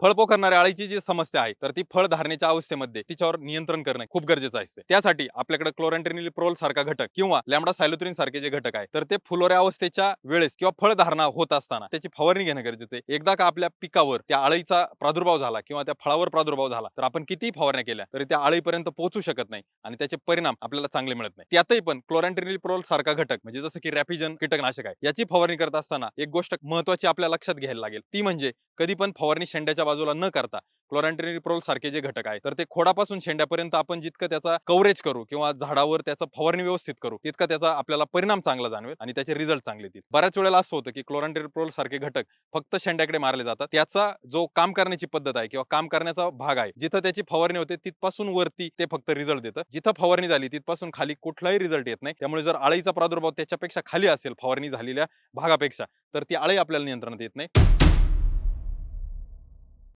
फळ पोखरणाऱ्या अळीची जी समस्या आहे तर ती फळ धारणेच्या अवस्थेमध्ये तिच्यावर नियंत्रण करणे खूप गरजेचं असते. त्यासाठी आपल्याकडे क्लोरॅन्ट्रिनिलिप्रोल सारखा घटक किंवा लॅमडा सायलोत्रिन सारखे जे घटक आहे तर ते फुलोऱ्या अवस्थेच्या वेळेस किंवा फळ धारणा होत असताना त्याची फवारणी घेणं गरजेचं आहे. एकदा का आपल्या पिकावर त्या अळीचा प्रादुर्भाव झाला किंवा त्या फळावर प्रादुर्भाव झाला तर आपण कितीही फवारण्या केल्या तरी त्या अळीपर्यंत पोहोचू शकत नाही आणि त्याचे परिणाम आपल्याला चांगले मिळत नाही. त्यातही पण क्लोरॅन्ट्रिनिलिप्रोल सारखा घटक म्हणजे जसं की रॅपिजन कीटकनाशक आहे याची फवारणी करत असताना एक गोष्ट महत्वाची आपल्या लक्षात घ्यायला लागेल. ती म्हणजे कधी पण फवारणी शेंड्याच्या बाजूला न करता क्लोरॅन्ट्रिनिप्रोल सारखे जे घटक आहे तर ते खोडापासून शेंड्यापर्यंत आपण जितकं त्याचा कव्हरेज करू किंवा झाडावर त्याचा फवारणी व्यवस्थित करू तितका त्याचा आपल्याला परिणाम चांगला जाणवेल आणि त्याचे रिझल्ट चांगले येतील. बऱ्याच वेळेला असं होतं की क्लोरॅन्ट्रिनिप्रोल सारखे घटक फक्त शेंड्याकडे मारले जातात. त्याचा जो काम करण्याची पद्धत आहे किंवा काम करण्याचा भाग आहे जिथं त्याची फवारणी होते तिथपासून वरती ते फक्त रिझल्ट देतं. जिथं फवारणी झाली तिथपासून खाली कुठलाही रिझल्ट येत नाही. त्यामुळे जर आळीचा प्रादुर्भाव त्याच्यापेक्षा खाली असेल फवारणी झालेल्या भागापेक्षा तर ती आळी आपल्याला नियंत्रणात येत नाही.